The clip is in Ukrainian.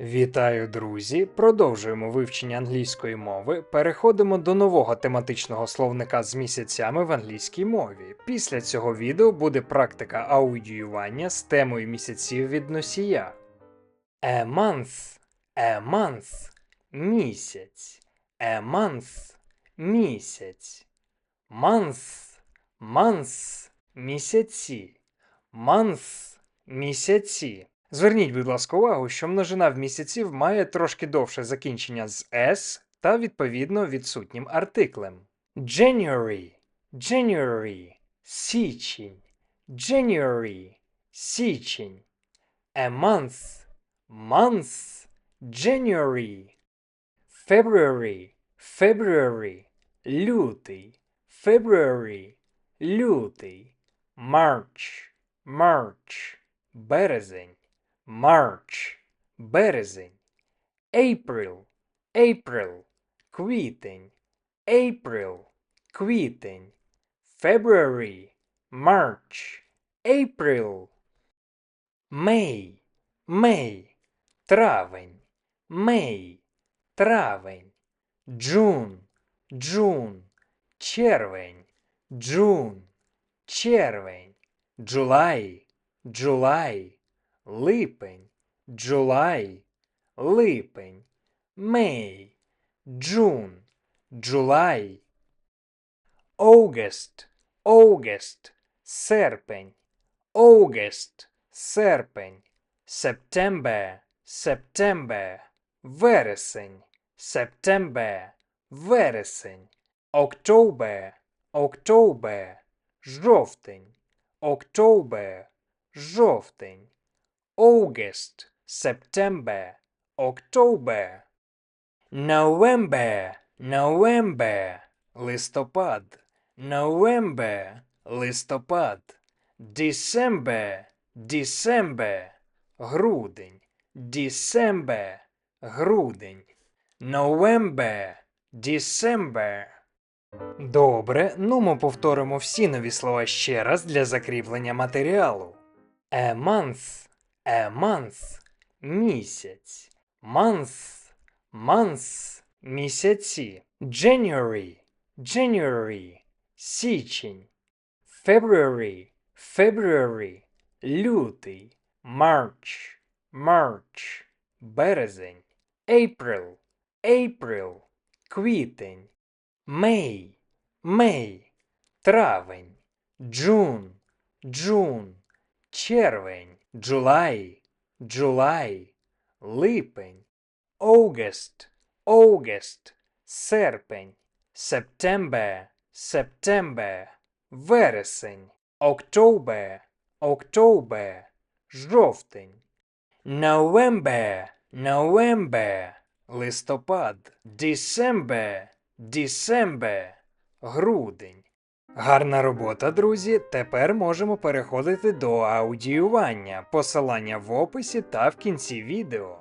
Вітаю, друзі! Продовжуємо вивчення англійської мови. Переходимо до нового тематичного словника з місяцями в англійській мові. Після цього відео буде практика аудіювання з темою місяців від носія. A month, a month, місяць. A month, місяць. Month, months, місяці. Month, місяці. Зверніть, будь ласка, увагу, що множина в місяців має трошки довше закінчення з s та відповідно відсутнім артиклем. January, January, січень, January, січень. A month, month, January. February, February, лютий, February, лютий. March, March, березень. March, березень. April, April, квітень. April, квітень. February, March, April. May, May, травень. May, травень. June, June, червень. June, червень. July, July, липень, July, липень, May, June, July, August, August, серпень, August, серпень, September, September, вересень, September, вересень, October, October, жовтень, October, жовтень, August, September, October, November, November, листопад, November, листопад, December, December, грудень, December, грудень, November, December. Добре, ну ми повторимо всі нові слова ще раз для закріплення матеріалу. A month, a month, місяць. Month, months, місяці. January, January, січень. February, February, лютий. March, March, березень. April, April, квітень. May, May, травень. June, June, червень. July, July, липень. August, August, серпень. September, September, вересень. October, October, жовтень. November, November, листопад. December, December, грудень. Гарна робота, друзі. Тепер можемо переходити до аудіювання, посилання в описі та в кінці відео.